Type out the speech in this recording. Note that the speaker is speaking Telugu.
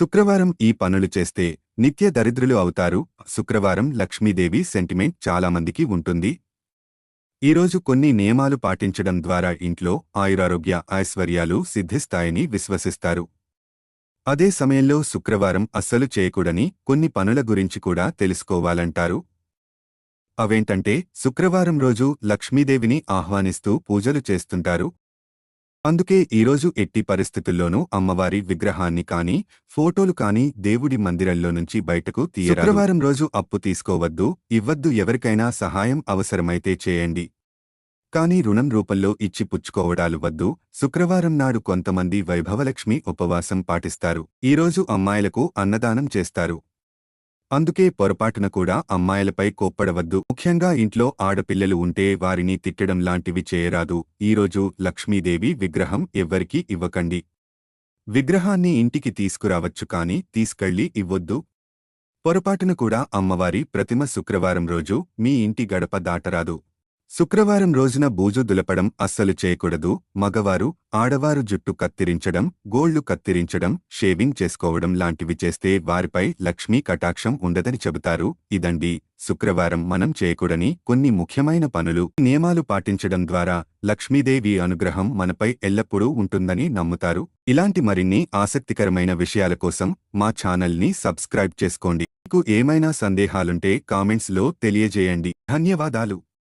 శుక్రవారం ఈ పనులు చేస్తే నిత్య దరిద్రులు అవుతారు. శుక్రవారం లక్ష్మీదేవి సెంటిమెంట్ చాలామందికి ఉంటుంది. ఈరోజు కొన్ని నియమాలు పాటించడం ద్వారా ఇంట్లో ఆయురారోగ్య ఐశ్వర్యాలు సిద్ధిస్తాయని విశ్వసిస్తారు. అదే సమయంలో శుక్రవారం అస్సలు చేయకూడని కొన్ని పనుల గురించి కూడా తెలుసుకోవాలంటారు. అవేంటంటే శుక్రవారం రోజు లక్ష్మీదేవిని ఆహ్వానిస్తూ పూజలు చేస్తుంటారు. అందుకే ఈరోజు ఎట్టి పరిస్థితుల్లోనూ అమ్మవారి విగ్రహాన్ని కాని ఫోటోలు కాని దేవుడి మందిరంలో నుంచి బయటకు తీయ శుక్రవారం రోజు అప్పు తీసుకోవద్దు ఇవ్వద్దు ఎవరికైనా సహాయం అవసరమైతే చేయండి. కాని రుణం రూపంలో ఇచ్చి పుచ్చుకోవడాలు వద్దు. శుక్రవారం నాడు కొంతమంది వైభవలక్ష్మి ఉపవాసం పాటిస్తారు. ఈరోజు అమ్మాయిలకు అన్నదానం చేస్తారు. అందుకే పొరపాటున కూడా అమ్మాయిలపై కోప్పడవద్దు. ముఖ్యంగా ఇంట్లో ఆడపిల్లలు ఉంటే వారిని తిట్టడం లాంటివి చేయరాదు. ఈరోజు లక్ష్మీదేవి విగ్రహం ఎవ్వరికీ ఇవ్వకండి. విగ్రహాన్ని ఇంటికి తీసుకురావచ్చు కాని తీసుకెళ్ళి ఇవ్వొద్దు. పొరపాటున కూడా అమ్మవారి ప్రతిమ శుక్రవారం రోజు మీ ఇంటి గడప దాటరాదు. శుక్రవారం రోజున బూజు దులపడం అస్సలు చేయకూడదు. మగవారు ఆడవారు జుట్టు కత్తిరించడం గోళ్ళు కత్తిరించడం షేవింగ్ చేసుకోవడం లాంటివి చేస్తే వారిపై లక్ష్మీ కటాక్షం ఉండదని చెబుతారు. ఇదండి శుక్రవారం మనం చేయకూడని కొన్ని ముఖ్యమైన పనులు. నియమాలు పాటించడం ద్వారా లక్ష్మీదేవి అనుగ్రహం మనపై ఎల్లప్పుడూ ఉంటుందని నమ్ముతారు. ఇలాంటి మరిన్ని ఆసక్తికరమైన విషయాల కోసం మా ఛానల్ని సబ్స్క్రైబ్ చేసుకోండి. మీకు ఏమైనా సందేహాలుంటే కామెంట్స్లో తెలియజేయండి. ధన్యవాదాలు.